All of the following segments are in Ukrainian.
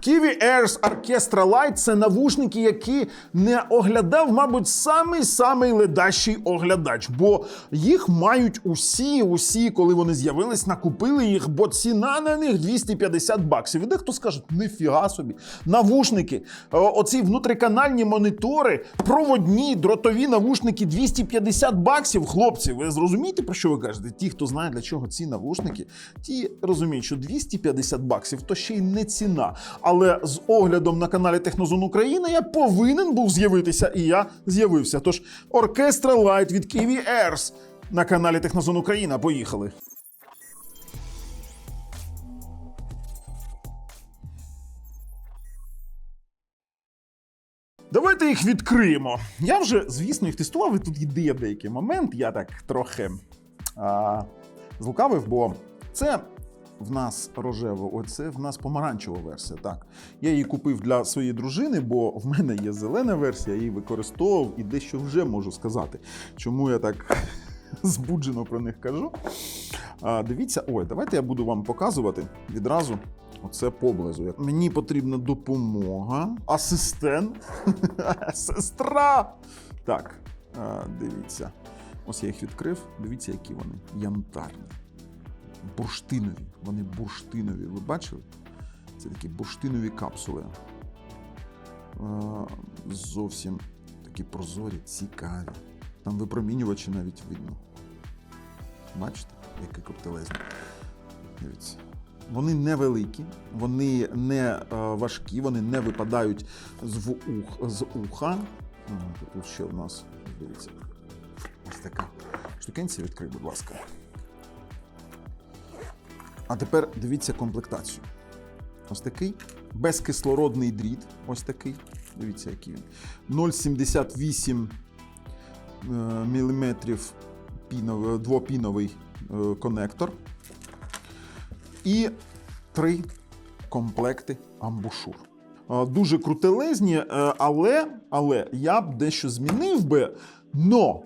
Kiwi Airs Orchestra Lite – це навушники, які не оглядав, мабуть, самий-самий ледащий оглядач, бо їх мають усі, усі, коли вони з'явились, накупили їх, бо ціна на них 250 баксів. І дехто скаже, нифіга собі, навушники, оці внутриканальні монітори, проводні, дротові навушники 250 баксів. Хлопці, ви зрозумієте, про що ви кажете? Ті, хто знає, для чого ці навушники, ті розуміють, що 250 баксів то ще й не ціна. Але з оглядом на каналі Технозон Україна я повинен був з'явитися, і я з'явився. Тож оркестра Лайт від Kiwi Airs на каналі Технозон Україна. Поїхали. Давайте їх відкриємо. Я вже, звісно, їх тестував, і тут є деякий момент. Я так трохи а, злукавив, бо це в нас рожева, оце в нас помаранчева версія. Так. Я її купив для своєї дружини, бо в мене є зелена версія, я її використовував і дещо вже можу сказати. Чому я так збуджено про них кажу. А, дивіться, ой, давайте я буду вам показувати відразу. Оце поблизу. Мені потрібна допомога. Асистент. Сестра. Так, дивіться. Ось я їх відкрив. Дивіться, які вони. Янтарні. Бурштинові. Вони бурштинові. Ви бачили? Це такі бурштинові капсули. Зовсім такі прозорі, цікаві. Там випромінювачі навіть видно. Бачите, які коптелезні. Дивіться. Вони невеликі, вони не важкі, вони не випадають з, ух, з уха. Тут ще у нас, дивіться, ось така штукенція відкрий, будь ласка. А тепер дивіться комплектацію. Ось такий безкислородний дріт. Ось такий. Дивіться, який він. 0,78 мм піновий, двопіновий е, конектор. І три комплекти амбушур. Е, Дуже крутелезні, е, але, але я б дещо змінив би. Но е,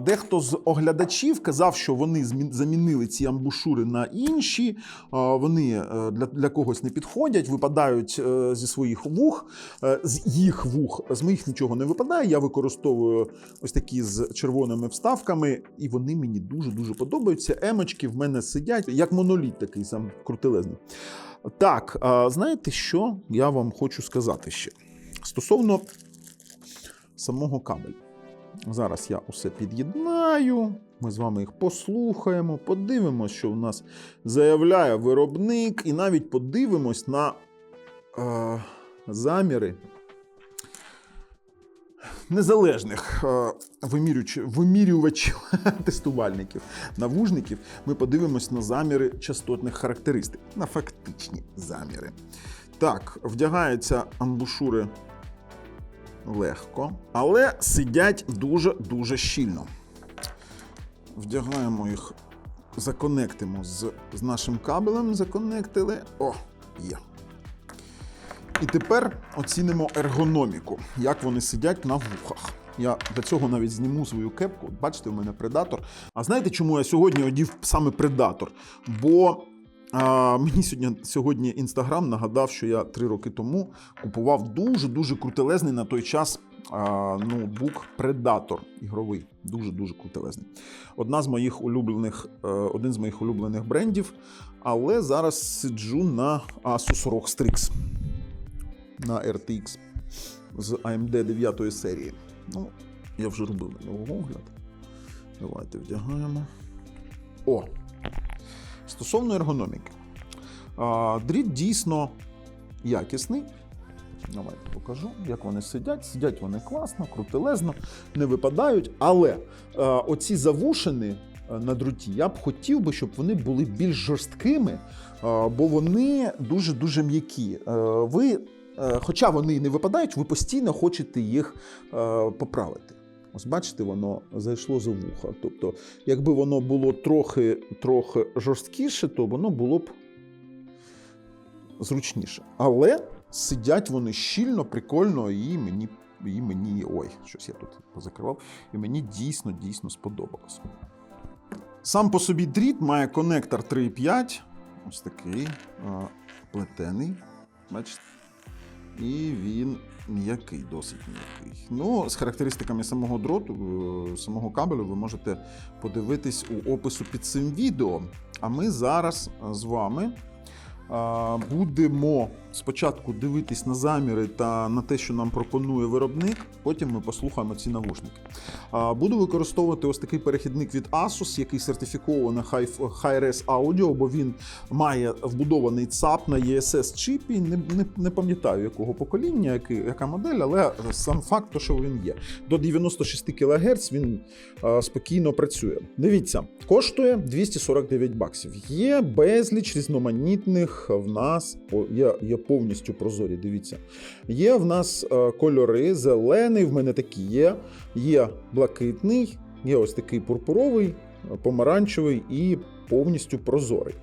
дехто з оглядачів казав, що вони замінили ці амбушури на інші. Вони е, для, для когось не підходять, випадають е, зі своїх вух. Е, З їх вух, з моїх нічого не випадає. Я використовую ось такі з червоними вставками, і вони мені дуже-дуже подобаються. Емочки в мене сидять, як моноліт такий сам крутелезний. Так, знаєте, що я вам хочу сказати ще? Стосовно самого кабелю. Зараз я усе під'єднаю. Ми з вами їх послухаємо, подивимось, що у нас заявляє виробник, і навіть подивимось на е, заміри незалежних е, вимірювачів тестувальників навужників. Ми подивимось на заміри частотних характеристик, на фактичні заміри. Так, вдягаються амбушури легко, але сидять дуже-дуже щільно. Вдягаємо їх, законектимо з, з нашим кабелем, законектили. О, є. І тепер оцінимо ергономіку, як вони сидять на вухах. Я для цього навіть зніму свою кепку. Бачите, у мене предатор. А знаєте, чому я сьогодні одів саме предатор? Бо а, мені сьогодні, сьогодні інстаграм нагадав, що я три роки тому купував дуже-дуже крутелезний на той час а, ноутбук Predator ігровий. Дуже-дуже крутелезний. Одна з моїх улюблених, е, один з моїх улюблених брендів. Але зараз сиджу на Asus ROG Strix на RTX з AMD 9 серії. Ну, я вже робив на нього огляд. Давайте вдягаємо. О! Стосовно ергономіки. Дріт дійсно якісний. Давайте покажу, як вони сидять. Сидять вони класно, крутелезно, не випадають. Але оці завушини на дроті я б хотів би, щоб вони були більш жорсткими, бо вони дуже-дуже м'які. Ви, е, хоча вони не випадають, ви постійно хочете їх е, поправити. Ось бачите, воно зайшло за вуха. Тобто, якби воно було трохи, трохи жорсткіше, то воно було б зручніше. Але сидять вони щільно, прикольно, і мені, і мені ой, щось я тут позакривав, і мені дійсно дійсно сподобалось. Сам по собі дріт має конектор 3.5, ось такий плетений. Бачите? І він м'який, досить м'який. Ну, з характеристиками самого дроту, е, самого кабелю, ви можете подивитись у опису під цим відео. А ми зараз з вами будемо спочатку дивитись на заміри та на те, що нам пропонує виробник. Потім ми послухаємо ці навушники. Буду використовувати ось такий перехідник від Asus, який сертифікований Hi- Hi-Res Audio, бо він має вбудований ЦАП на ESS чіпі. Не, не, не пам'ятаю якого покоління, який, яка модель, але сам факт, що він є. До 96 кГц він а, спокійно працює. Дивіться, коштує 249 баксів. Є безліч різноманітних в нас є, є повністю прозорі. Дивіться, є в нас е, кольори, зелений, в мене такі є. Є блакитний, є ось такий пурпуровий, помаранчевий і повністю прозорий.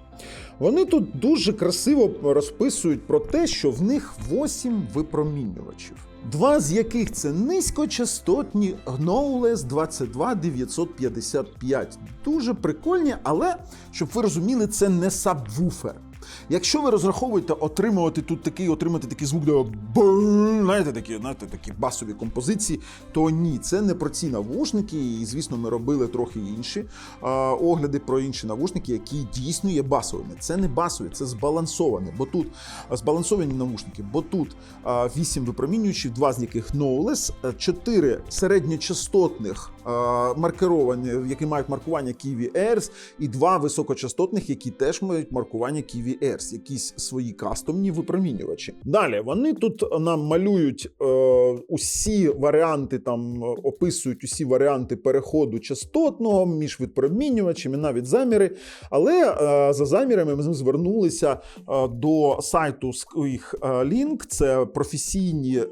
Вони тут дуже красиво розписують про те, що в них 8 випромінювачів. Два з яких це низькочастотні Gnowless 22955. Дуже прикольні, але щоб ви розуміли, це не сабвуфер. Якщо ви розраховуєте отримувати тут такий, отримати такий звук, де знаєте, такі, знаєте, такі басові композиції, то ні, це не про ці навушники. І звісно, ми робили трохи інші а, огляди про інші навушники, які дійсно є басовими. Це не басові, це збалансовані. Бо тут збалансовані навушники, бо тут а, 8 випромінюючих, два з яких Knowless, 4 середньочастотних маркеровані, які мають маркування Kiwi Airs, і два високочастотних, які теж мають маркування Kiwi Airs, якісь свої кастомні випромінювачі. Далі вони тут нам малюють е, усі варіанти, там е, описують усі варіанти переходу частотного між випромінювачами, навіть заміри. Але е, за замірами ми звернулися е, до сайту своїх е, Link. Це професійні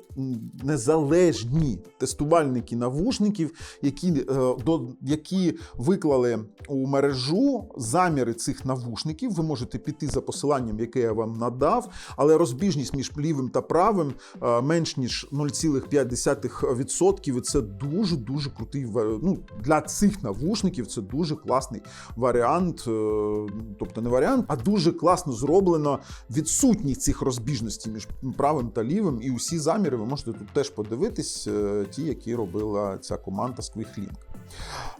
незалежні тестувальники навушників, які, е, до, які виклали у мережу заміри цих навушників. Ви можете піти за посиланням, яке я вам надав, але розбіжність між лівим та правим е, менш ніж 0,5%. І це дуже дуже крутий ну, для цих навушників. Це дуже класний варіант. е, Тобто не варіант, а дуже класно зроблено відсутність цих розбіжностей між правим та лівим. І усі заміри ви можете тут теж подивитись, ті, які робила ця команда Squeak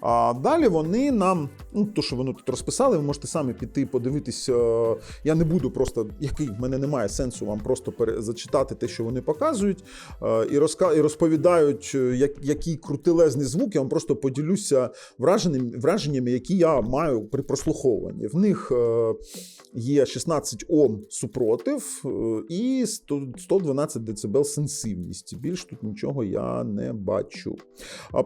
А далі вони нам, ну то, що вони тут розписали, ви можете самі піти подивитись. е, Я не буду просто, який в мене немає сенсу вам просто зачитати те, що вони показують, е, і розка- і розповідають, е, як, який крутилезний звук. Я вам просто поділюся враженнями, враженнями, які я маю при прослуховуванні. В них є 16 Ом супротив і 112 дБ сенсивність. Більш тут нічого я не бачу. А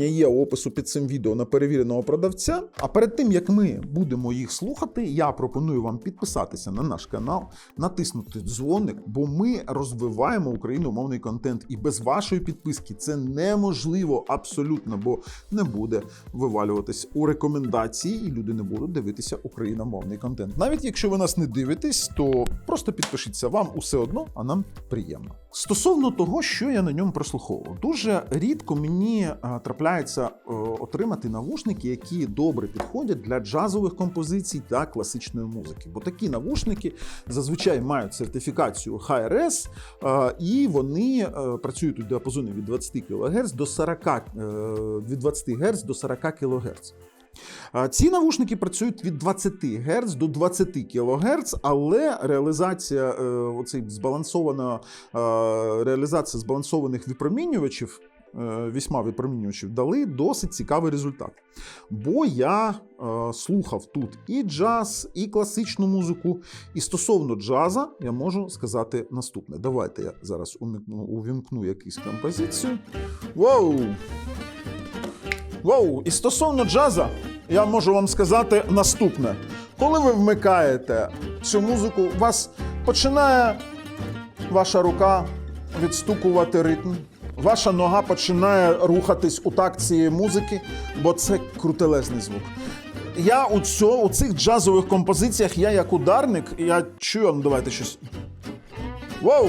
Посилання є у опису під цим відео на перевіреного продавця. А перед тим як ми будемо їх слухати, я пропоную вам підписатися на наш канал, натиснути дзвоник, бо ми розвиваємо україномовний контент. І без вашої підписки це неможливо абсолютно, бо не буде вивалюватись у рекомендації, і люди не будуть дивитися україномовний контент. Навіть якщо ви нас не дивитесь, то просто підпишіться вам усе одно, а нам приємно. Стосовно того, що я на ньому прослуховував, дуже рідко мені трапляється е, отримати навушники, які добре підходять для джазових композицій та класичної музики. Бо такі навушники зазвичай мають сертифікацію Hi-Res, е, і вони е, працюють у діапазоні від 20 кГц до 40, е, від 20 Гц до 40 кГц. Ці навушники працюють від 20 Гц до 20 кГц, але реалізація е, оцей збалансована е, реалізація збалансованих випромінювачів. е, Вісьма випромінювачів дали досить цікавий результат. Бо я е, слухав тут і джаз, і класичну музику. І стосовно джаза я можу сказати наступне. Давайте я зараз увімкну якусь композицію. Воу! Воу! І стосовно джаза, я можу вам сказати наступне: коли ви вмикаєте цю музику, у вас починає ваша рука відстукувати ритм. Ваша нога починає рухатись у такт цієї музики, бо це крутелезний звук. Я у, цьо, у цих джазових композиціях, я як ударник, я чую, ну давайте щось. Воу!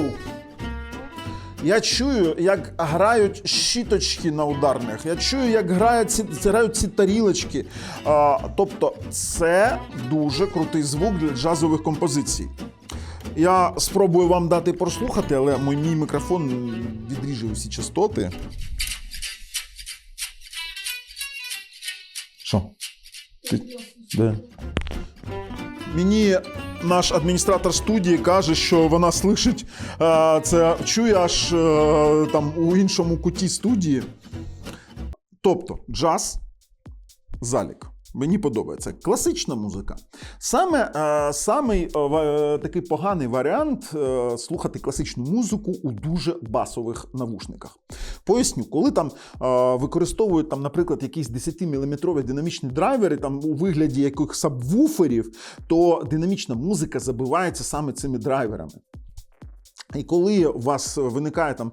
Я чую, як грають щіточки на ударних. Я чую, як грають ці, грають ці тарілочки. А, тобто, це дуже крутий звук для джазових композицій. Я спробую вам дати прослухати, але мій, мікрофон відріже усі частоти. Що? Ти... Де? Мені наш адміністратор студії каже, що вона слышить е, це чує аж е, там у іншому куті студії. Тобто, джаз, залік. Мені подобається. Класична музика. Саме е, самий такий поганий варіант слухати класичну музику у дуже басових навушниках. Поясню, коли там е, використовують, там, наприклад, якісь 10-мм динамічні драйвери там, у вигляді якихось сабвуферів, то динамічна музика забивається саме цими драйверами. І коли у вас виникає там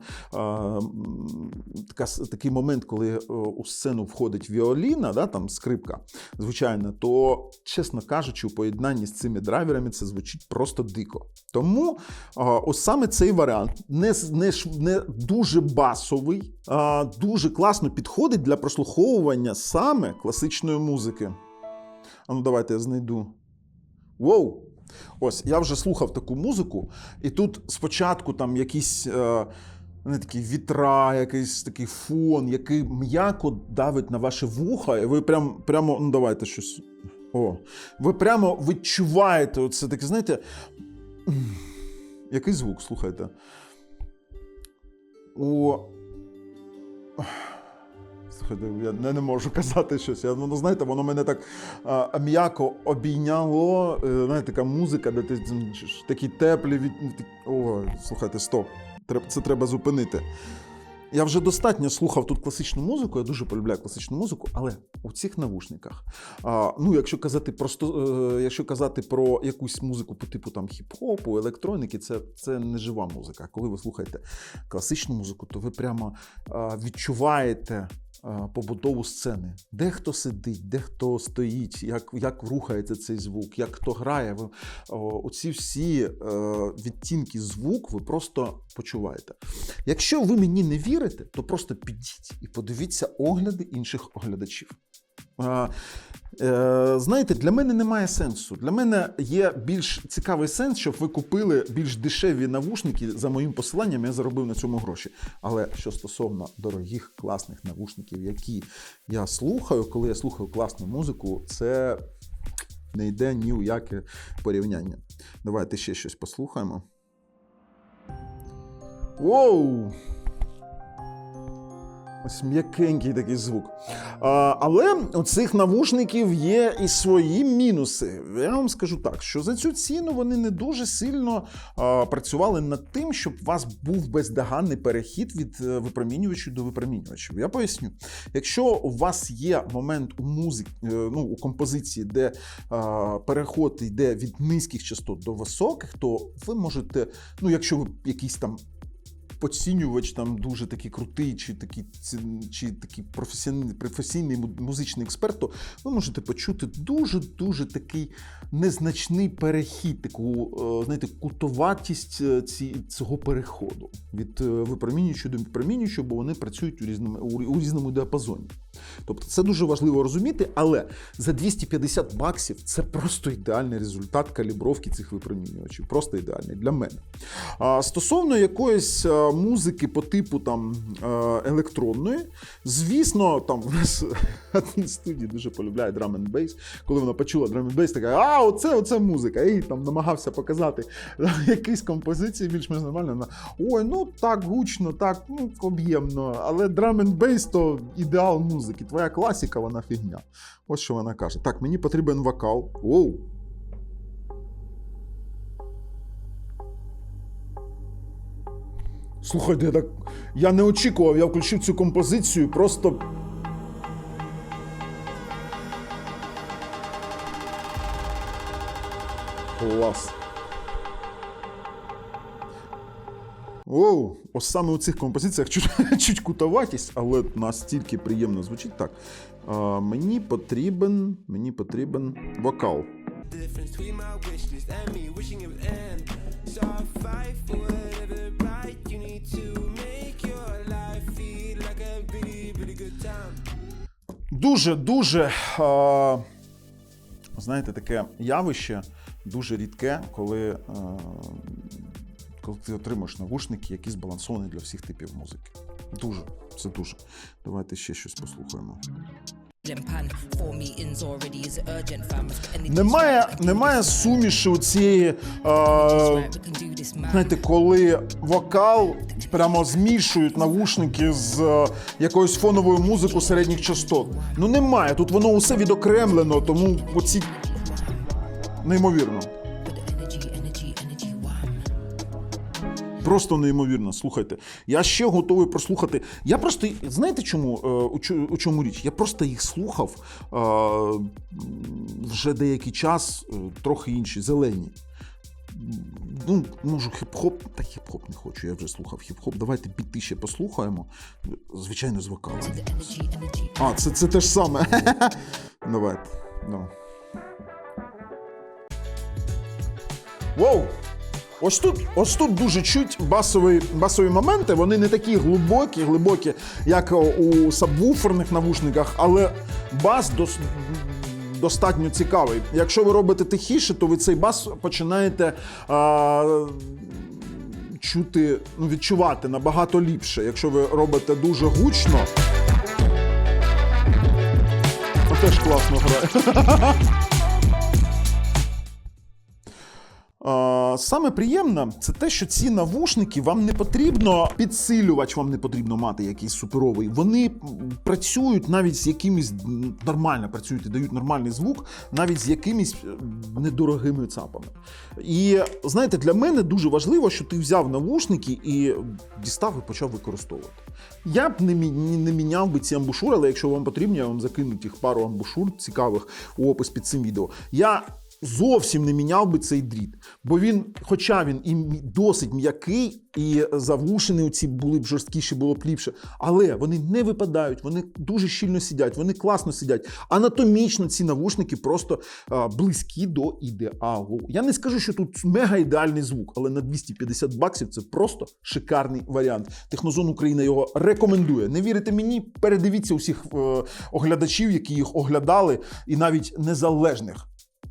така, такий момент, коли е, у сцену входить віоліна, да, там скрипка, звичайно, то, чесно кажучи, у поєднанні з цими драйверами це звучить просто дико. Тому ось саме цей варіант не, не, не дуже басовий, а дуже класно підходить для прослуховування саме класичної музики. А ну давайте я знайду. Воу! Ось я вже слухав таку музику, і тут спочатку там якісь е, не такі вітра, якийсь такий фон, який м'яко давить на ваше вуха, і ви прям, прямо, ну давайте щось. О, ви прямо відчуваєте оце таке, знаєте. Який звук, слухайте. О. Я не, не можу казати щось. Я, ну, знаєте, воно мене так а, м'яко обійняло. Е, Знаєте, така музика, де ти такі теплі від. ну, О, слухайте, стоп. Це треба зупинити. Я вже достатньо слухав тут класичну музику, я дуже полюбляю класичну музику, але у цих навушниках, а, ну, якщо казати просто, е, якщо казати про якусь музику по типу там хіп-хопу, електроніки, це, це не жива музика. Коли ви слухаєте класичну музику, то ви прямо а, відчуваєте побудову сцени, де хто сидить, де хто стоїть, як, як рухається цей звук, як хто грає. Ви, оці всі е, відтінки звук ви просто почуваєте. Якщо ви мені не вірите, то просто підіть і подивіться огляди інших оглядачів. Е, знаєте, для мене немає сенсу. Для мене є більш цікавий сенс, щоб ви купили більш дешеві навушники за моїм посиланням, я заробив на цьому гроші. Але що стосовно дорогих класних навушників, які я слухаю, коли я слухаю класну музику, це не йде ні у яке порівняння. Давайте ще щось послухаємо. Воу! Ось м'якенький такий звук. А, але у цих навушників є і свої мінуси. Я вам скажу так, що за цю ціну вони не дуже сильно а, працювали над тим, щоб у вас був бездоганний перехід від е, випромінювачів до випромінювачів. Я поясню. Якщо у вас є момент у музиці, ну, у композиції, де а, переход йде від низьких частот до високих, то ви можете, ну, якщо ви якийсь там поцінювач там дуже такий крутий, чи такий, чи такий професійний, професійний музичний експерт, то ви можете почути дуже-дуже такий незначний перехід, таку, е, знаєте, кутоватість е, ці, цього переходу від е, випромінюючого до випромінюючого, бо вони працюють у різному, у різному діапазоні. Тобто це дуже важливо розуміти, але за 250 баксів це просто ідеальний результат калібровки цих випромінювачів. Просто ідеальний для мене. А стосовно якоїсь е, музики по типу там е, електронної, звісно, там в нас з студії дуже полюбляє драм н бейс. Коли вона почула драм н бейс, така, а оце, оце музика. І там намагався показати якісь композиції більш-менш нормально. Вона, Ой, ну так гучно, так ну, об'ємно, але драм н бейс то ідеал музики. Твоя класіка, вона фігня. Ось що вона каже. Так, мені потрібен вокал. Оу. Слухайте, я так. Я не очікував, я включив цю композицію, просто. Клас. Оу, ось саме у цих композиціях чуть, чуть кутоватість, але настільки приємно звучить. Так. А, мені потрібен. Мені потрібен вокал. Дуже-дуже. Знаєте, таке явище дуже рідке, коли, коли ти отримаєш навушники, які збалансовані для всіх типів музики. Дуже, це дуже. Давайте ще щось послухаємо. Немає, немає суміші у цієї, е, знаєте, коли вокал прямо змішують навушники з е, якоюсь фоновою музикою середніх частот. Ну немає. Тут воно усе відокремлено, тому оці неймовірно. Просто неймовірно. Слухайте. Я ще готовий прослухати. Я просто знаєте чому е, у чому річ? Я просто їх слухав е, вже деякий час, е, трохи інші, зелені. Ну, можу хіп-хоп, та хіп-хоп не хочу, я вже слухав хіп-хоп. Давайте біти ще послухаємо. Звичайно, з вокалом. А, це, це те ж саме. Давайте. Ну. Воу! Ось тут, ось тут дуже чуть басові, басові моменти. Вони не такі глибокі, глибокі, як у сабвуферних навушниках, але бас дос, достатньо цікавий. Якщо ви робите тихіше, то ви цей бас починаєте. А, Чути, ну відчувати набагато ліпше. Якщо ви робите дуже гучно, теж класно грає. Саме приємне це те, що ці навушники вам не потрібно підсилювач, вам не потрібно мати якийсь суперовий. Вони працюють навіть з якимись нормально працюють і дають нормальний звук, навіть з якимись е, недорогими цапами. І знаєте, для мене дуже важливо, що ти взяв навушники і дістав і почав використовувати. Я б не, не міняв би ці амбушури, але якщо вам потрібно, я вам закину тих пару амбушур цікавих у опис під цим відео. Я зовсім не міняв би цей дріт, бо він, хоча він і досить м'який, і завушені оці були б жорсткіші, було б ліпше, але вони не випадають, вони дуже щільно сидять, вони класно сидять. Анатомічно ці навушники просто а, близькі до ідеалу. Я не скажу, що тут мега ідеальний звук, але на 250 баксів це просто шикарний варіант. Технозон Україна його рекомендує. Не вірите мені? Передивіться усіх е, оглядачів, які їх оглядали, і навіть незалежних.